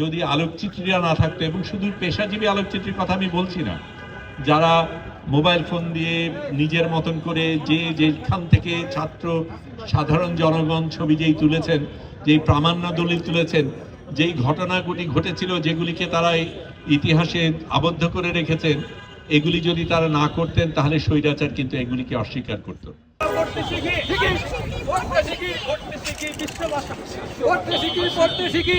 যদি আলোকচিত্রীরা না থাকতো, এবং শুধু পেশাজীবী আলোকচিত্রীর কথা আমি বলছি না, যারা মোবাইল ফোন দিয়ে নিজের মতন করে যে যেখান থেকে ছাত্র সাধারণ জনগণ ছবি যেই তুলেছেন, যেই প্রামাণ্য দলিল তুলেছেন, যেই ঘটনাগুলি ঘটেছিল যেগুলিকে তারা ইতিহাসে আবদ্ধ করে রেখেছেন, এগুলি যদি তারা না করতেন, তাহলে স্বৈরাচার কিন্তু এগুলিকে অস্বীকার করতো। পড়তে শিখি পড়তে শিখি পড়তে শিখি